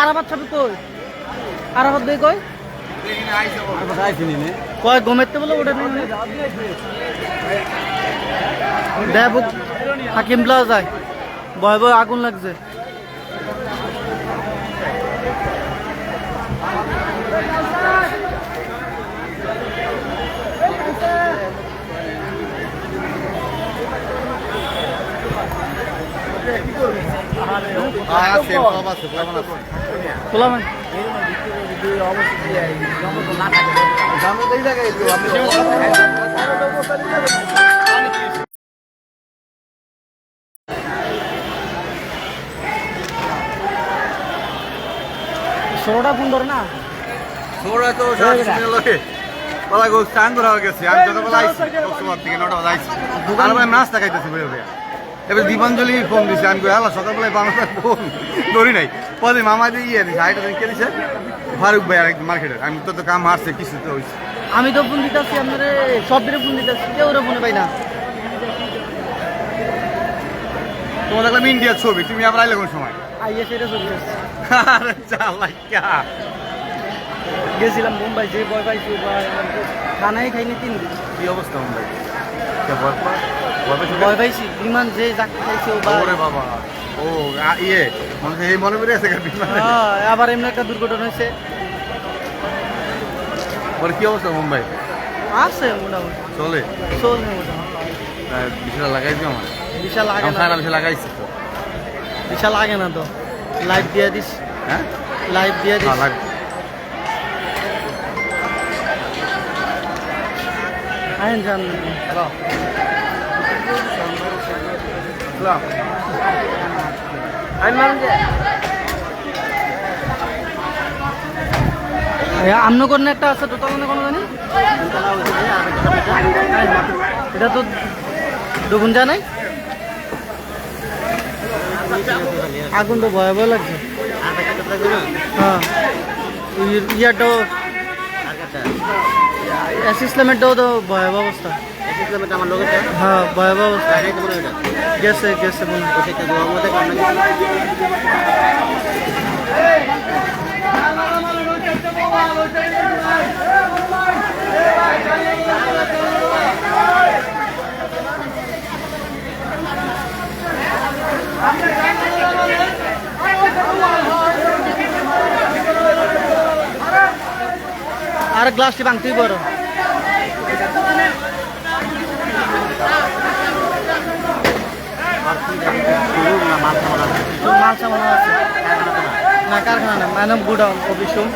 আরাফাত ছাপি কই? আরাফাত ভাই কই? কয় গমেতে বলে ওটা দেব, হাকিম প্লাজায় ভয় ভয় আগুন লাগছে। ষোলোটা ফোন ধরে না? ওরা তো লোকে বলা গো স্নান করা হয়ে গেছে। আমি যতবেলা আইছি থেকে নটা বাজে আইছি। আর নাস্তা খাইতেছি বেরো এবার দীপাঞ্জলি ফোন দিছে আমি হ্যালো সকালবেলায় বাংলাদেশ ফোন? ধরি নাই। পরে মামা দিয়ে ইয়ে দিছে হাইটা কে দিছে ফারুক ভাই আর একদম মার্কেটের আমি তো তো কাম হারছে কিছু তো হইছে। আমি তো ফোন দিতেছি আপনারে সব দিনে ফোন দিতেছি কেউ ওরা ফোনে পাই না। তোমার দেখলাম ইন্ডিয়ার ছবি তুমি আবার আইলে কোন সময়? আইয়া সেটা চলতেছে আরে চালাইকা গেছিলাম মুম্বাই যে ভয় পাইছি খানাই খাইনি তিন দিন। কি অবস্থা মুম্বাই ভয় পাইছি। বিমান যে যাকে খাইছে ও ওরে বাবা। ও ইয়ে মনে এই মনে করে আছে বিমানে। হ্যাঁ, আবার এমনি একটা দুর্ঘটনা হয়েছে। ওর কি অবস্থা মুম্বাই? আছে মোটামুটি। চলে? চলবে মোটামুটি। বিশাল লাগাই দিও আমার। বিশাল লাগে না। সারা বিশাল লাগাইছি বিশাল লাগে না তো। লাইভ দিয়ে দিস। হ্যাঁ? লাইভ দিয়ে দিস। হ্যাঁ আইন জান। আমি মারুন যে আমনো কোন একটা আছে তখন কোনো জানি? এটা তো দুগুণ যা নাই? আগুন তো ভয়াবহ লাগছে। হ্যাঁ। ই- ইয়ারটাও তো ভয়াবহ অবস্থা। হ্যাঁ ভয়াবহ অবস্থা। গেছে গেছে মনে হয়। আর গ্লাসটি ভাঙতেই বড় সামান আছে। না। কারখানা না ম্যাডাম গুডাউন অফিসুম